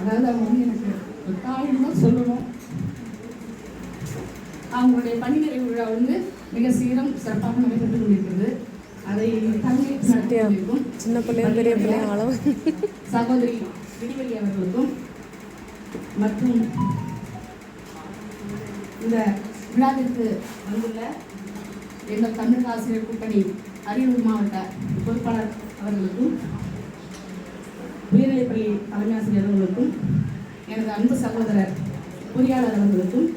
அதாவது அவங்க வந்து எனக்கு தாய்ன்னு சொல்லணும் அவங்களுடைய பணி நிறைவு விழா வந்து மிக சீரம் சிறப்பாக நடைபெற்று கொண்டிருக்கிறது அதை. நடத்தியிருக்கும் சின்ன பிள்ளையும் பெரிய பிள்ளையும் அளவு சகோதரி விடிவெளி அவர்களுக்கும் மற்றும் இந்த விழாவிற்கு வந்துள்ள எங்கள் தமிழ் ஆசிரியர் கூட்டணி அரியலூர் மாவட்ட பொறுப்பாளர் அவர்களுக்கும் உயர்நிலைப்பள்ளி தலைமை ஆசிரியர் அவர்களுக்கும் எனது அன்பு சகோதரர் பொறியாளர் அவர்களுக்கும்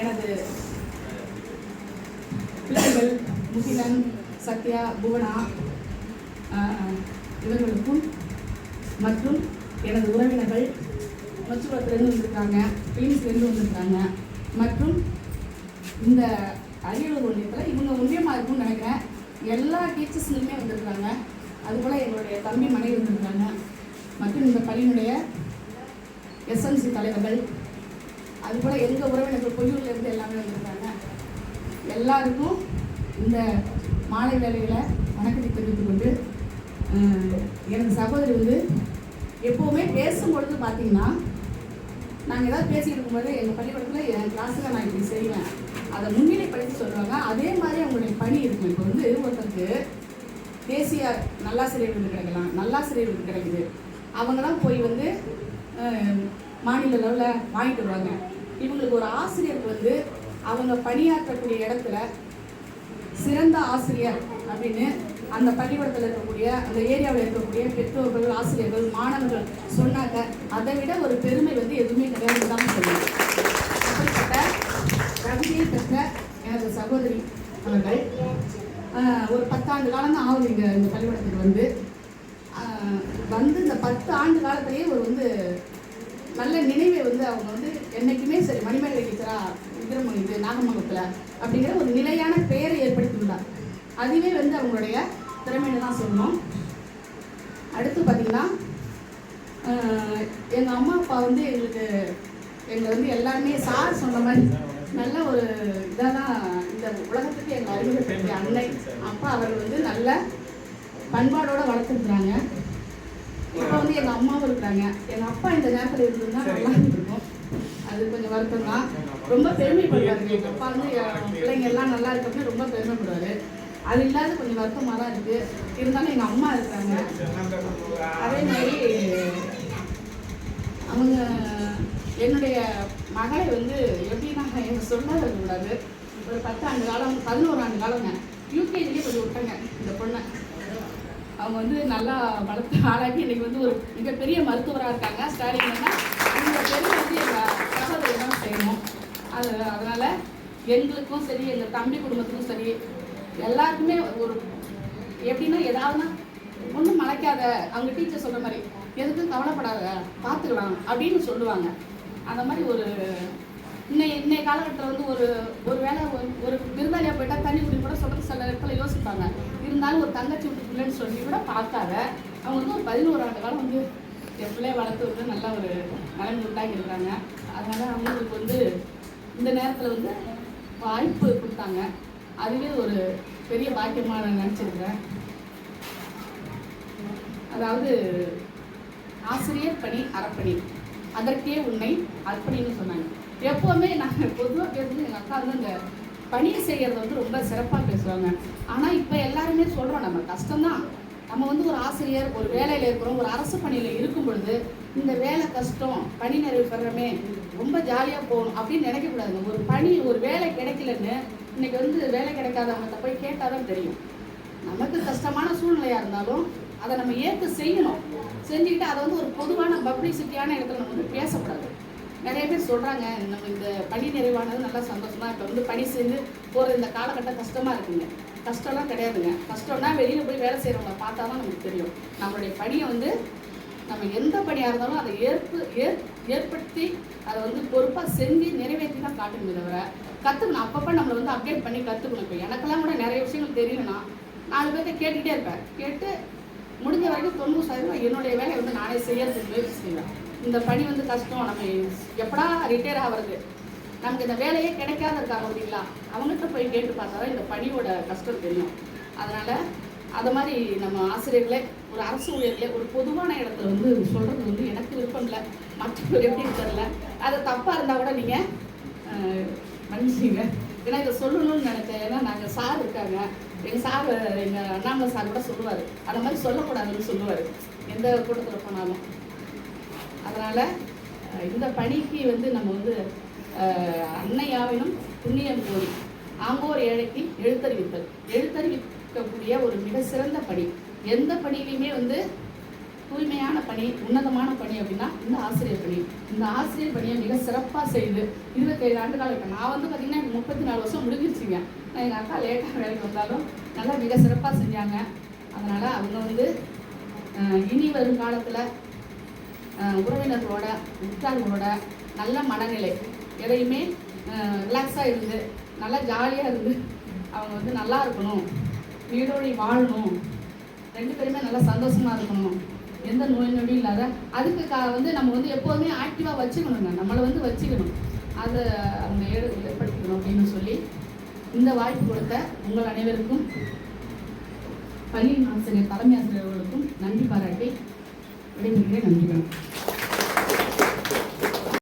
எனது பிள்ளைகள் முகிலன் சத்யா புவனா இவர்களுக்கும் மற்றும் எனது உறவினர்கள் மச்சுரத்துலேருந்து வந்திருக்காங்க பிலிம்ஸ்லேருந்து வந்திருக்காங்க. மற்றும் இந்த அரியலூர் ஒன்றியத்தில் இவங்க ஒன்றியமாக இருக்கும்னு நினைக்கிறேன். எல்லா டீச்சர்ஸ்லையுமே வந்திருக்காங்க. அதுபோல் எங்களுடைய தலைமை மனைவி வந்திருக்காங்க மற்றும் இந்த பள்ளியினுடைய எஸ்எம்சி தலைவர்கள் அதுபோல் எங்கள் உறவினர்கள் பொய்யூர்லேருந்து எல்லாமே வந்திருக்காங்க. எல்லாருக்கும் இந்த மாலை வேலையில் வணக்கத்தை தெரிவித்துக் கொண்டு எனது சகோதரி வந்து எப்போவுமே பேசும்பொழுது பார்த்தீங்கன்னா நாங்கள் ஏதாவது பேசிக்கிட்டு இருக்கும்போது எங்கள் பள்ளிக்கூடத்தில் என் கிளாஸில் நான் இப்படி செய்வேன். அதை முன்னிலைப்படுத்தி சொல்கிறாங்க அதே மாதிரி அவங்களுடைய பணி இருக்கும். இப்போ வந்து ஒருத்தருக்கு தேசிய நல்லாசிரியர் விருது கிடைக்கலாம் நல்லாசிரியர் விருது கிடைக்குது. அவங்க தான் போய் வந்து மாநில லெவலில் வாங்கிட்டு வருவாங்க. இவங்களுக்கு ஒரு ஆசிரியருக்கு வந்து அவங்க பணியாற்றக்கூடிய இடத்துல சிறந்த ஆசிரியர் அப்படின்னு அந்த பள்ளிக்கூடத்தில் இருக்கக்கூடிய அந்த ஏரியாவில் இருக்கக்கூடிய பெற்றோர்கள் ஆசிரியர்கள் மாணவர்கள் சொன்னாங்க. அதை விட ஒரு பெருமை வந்து எதுவுமே கிடையாது தான் சொல்லுவாங்க அப்படிப்பட்ட கவிதையை பெற்ற எனது சகோதரி அவர்கள் ஒரு பத்தாண்டு காலம் தான் ஆகுது இங்கே இந்த பள்ளிக்கூடத்துக்கு வந்து. வந்து இந்த பத்து ஆண்டு காலத்திலேயே ஒரு வந்து நல்ல நினைவை வந்து அவங்க வந்து என்றைக்குமே சரி மணிமேலை டீச்சரா விக்ரமணி இது நாகமங்கலத்தில் அப்படிங்கிற ஒரு நிலையான பெயரை ஏற்படுத்தியுள்ளார் அதுவே வந்து அவங்களுடைய திறமையை தான் சொல்லணும். அடுத்து பார்த்திங்கன்னா எங்கள் அம்மா அப்பா வந்து எங்களுக்கு எங்களை வந்து எல்லாருமே சார் சொன்ன மாதிரி நல்ல ஒரு இதாக தான் இந்த உலகத்துக்கு எங்கள் அறிமுகப்படுத்திய அன்னை அப்பா அவர் வந்து நல்ல பண்பாடோட வளர்த்துருக்குறாங்க. இப்போ வந்து எங்கள் அம்மாவும் இருக்கிறாங்க. எங்கள் அப்பா இந்த நேரத்தில் இருந்திருந்தா நல்லா இருந்திருக்கும். அது கொஞ்சம் வருத்தம் தான் ரொம்ப பெருமைப்படுவார். எங்கள் அப்பா வந்து பிள்ளைங்க எல்லாம் நல்லா இருக்கணும்னு ரொம்ப பெருமைப்படுவார். அது இல்லாத கொஞ்சம் வருத்தமாக தான் இருக்குது இருந்தாலும் எங்கள் அம்மா இருக்கிறாங்க. அதே மாதிரி அவங்க என்னுடைய மகளை வந்து எப்படின்னா எங்கள் சொல்ல கூடாது ஒரு பத்து ஆண்டு காலம் பதினோரு ஆண்டு காலங்க. யூகேஜிலே கொஞ்சம் விட்டாங்க இந்த பொண்ணை. அவங்க வந்து நல்லா வளர்த்து ஆளாக்கி இன்னைக்கு வந்து ஒரு மிகப்பெரிய மருத்துவராக இருக்காங்க. ஸ்டாலின்னா இந்த பெருமை வந்து எங்கள் சகோதரி தான் செய்யணும். அது அதனால் எங்களுக்கும் சரி எங்கள் தம்பி குடும்பத்துக்கும் சரி எல்லாருக்குமே ஒரு எப்படின்னா ஏதாவதுனா ஒன்றும் மலைக்காத அவங்க டீச்சர் சொல்கிற மாதிரி எதுக்கும் கவலைப்படாத பார்த்துக்கலாம் அப்படின்னு சொல்லுவாங்க. அந்த மாதிரி ஒரு இன்னை இன்னைய காலகட்டத்தில் வந்து ஒரு ஒரு வேளை ஒரு ஒரு விருந்தாளியாக போயிட்டா தண்ணி குடி கூட சொல்கிறது சில இடத்துல யோசிப்பாங்க. இருந்தாலும் ஒரு தங்கச்சி விட்டு பிள்ளைன்னு சொல்லி கூட பார்க்காத. அவங்க வந்து ஒரு பதினோரு ஆண்டு காலம் வந்து என் பிள்ளைய வளர்த்து வந்து நல்ல ஒரு நலன் உண்டாக்கி இருக்கிறாங்க. அதனால் அவங்களுக்கு வந்து இந்த நேரத்தில் வந்து வாய்ப்பு கொடுத்தாங்க. அதுவே ஒரு பெரிய பாக்கியமாக நான் நினச்சிருக்கிறேன். அதாவது ஆசிரியர் பணி அறப்பணி. அதற்கே உன்னை அர்ப்பணின்னு சொன்னாங்க. எப்போவுமே நாங்கள் பொதுவாக பேசும்போது எங்கள் அக்கா வந்து இந்த பணியை செய்கிறது வந்து ரொம்ப சிறப்பாக பேசுவாங்க. ஆனால் இப்போ எல்லாருமே சொல்கிறோம் நம்ம கஷ்டம்தான். நம்ம வந்து ஒரு ஆசிரியர் ஒரு வேலையில் இருக்கிறோம் ஒரு அரசு பணியில் இருக்கும் பொழுது இந்த வேலை கஷ்டம் பணி நிறைவு பெறமே ரொம்ப ஜாலியாக போகணும் அப்படின்னு நினைக்கக்கூடாதுங்க ஒரு பணி ஒரு வேலை கிடைக்கலன்னு இன்னைக்கு வந்து வேலை கிடைக்காதவங்கள்ட்ட போய் கேட்டால் தான் தெரியும். நமக்கு கஷ்டமான சூழ்நிலையாக இருந்தாலும் அதை நம்ம ஏற்று செய்யணும். செஞ்சுக்கிட்டு அதை வந்து ஒரு பொதுவான பப்ளிசிட்டியான இடத்துல நம்ம வந்து பேசக்கூடாது. நிறைய பேர் சொல்கிறாங்க நம்ம இந்த பணி நிறைவானது நல்லா சந்தோஷமாக இப்போ வந்து பணி செய்து போகிற இந்த காலகட்டம் கஷ்டமாக இருக்குங்க. கஷ்டம்லாம் கிடையாதுங்க. கஷ்டம்னா வெளியில் போய் வேலை செய்கிறவங்கள பார்த்தா தான் நமக்கு தெரியும். நம்மளுடைய பணியை வந்து நம்ம எந்த பணியாக இருந்தாலும் அதை ஏற்பு ஏற் ஏற்படுத்தி அதை வந்து பொறுப்பாக செஞ்சு நிறைவேற்றி தான் காட்டணுமே தவிர கற்றுக்கணும் அப்பப்போ நம்மளை வந்து அப்டேட் பண்ணி கற்றுக்கணும் இப்போ எனக்கெல்லாம் கூட நிறைய விஷயங்கள் தெரியும்னா நாலு பேர்த்த கேட்டுக்கிட்டே இருப்பேன். கேட்டு முடிஞ்ச வரைக்கும் தொண்ணூறு சதவீதம் என்னுடைய வேலையை வந்து நானே செய்யறதுக்கு முயற்சி செய்வேன். இந்த பணி வந்து கஷ்டம். நம்ம எப்படா ரிட்டையர் ஆகிறது? நமக்கு இந்த வேலையே கிடைக்காத இருக்காங்க அப்படிங்களா அவங்ககிட்ட போய் கேட்டு பார்த்தா இந்த பணியோட கஷ்டம் தெரியும். அதனால் அதை மாதிரி நம்ம ஆசிரியர்களே ஒரு அரசு ஊழியர்களே ஒரு பொதுவான இடத்துல வந்து சொல்கிறது வந்து எனக்கு விருப்பம் இல்லை. மற்றவர்கள் எப்படி தெரில அது தப்பாக இருந்தால் கூட நீங்கள் மன்னிச்சிங்க ஏன்னா இதை சொல்லணும்னு நினச்சேன். ஏன்னா நாங்கள் சார் இருக்காங்க. எங்கள் சார் எங்கள் அண்ணாமலை சார் கூட சொல்லுவார். அந்த மாதிரி சொல்லக்கூடாதுன்னு சொல்லுவார். எந்த கூட்டத்தில் போனாலும். அதனால் இந்த பணிக்கு வந்து நம்ம வந்து அன்னையாவினும் புண்ணியம் கோரி ஆங்கோர் ஏழைக்கு எழுத்தறிவித்தல். எழுத்தறிவிக்கக்கூடிய ஒரு மிக சிறந்த பணி. எந்த பணியிலையுமே வந்து தூய்மையான பணி உன்னதமான பணி அப்படின்னா இந்த ஆசிரியர் பணி. இந்த ஆசிரியர் பணியை மிக சிறப்பாக செய்து இருபத்தேழு ஆண்டு காலம் நான் வந்து பார்த்திங்கன்னா எனக்கு முப்பத்தி நாலு வருஷம் முடிஞ்சிருச்சுங்க. நான் எங்கள் அக்கா லேட்டாக வேலைக்கு வந்தாலும் நல்லா மிக சிறப்பாக செஞ்சாங்க. அதனால் அவங்க வந்து இனி வரும் காலத்தில் உறவினர்களோட உற்றார்களோட நல்ல மனநிலை. எதையுமே ரிலாக்ஸாக இருந்து நல்லா ஜாலியாக இருந்து அவங்க வந்து நல்லா இருக்கணும். வீடோடி வாழணும். ரெண்டு பேருமே நல்லா சந்தோஷமாக இருக்கணும். எந்த நோய் நொடியும் இல்லாத அதுக்கு கா வந்து நம்ம வந்து எப்போதுமே ஆக்டிவாக வச்சுக்கணுங்க. நம்மளை வந்து வச்சுக்கணும். அதை அவங்க ஏடு ஏற்படுத்திக்கணும் அப்படின்னு சொல்லி இந்த வாய்ப்பு கொடுத்த உங்கள் அனைவருக்கும் பள்ளி ஆசிரியர் தலைமை ஆசிரியர்களுக்கும் நன்றி பாராட்டி விடைபெறுகிறேன். நன்றி வணக்கம்.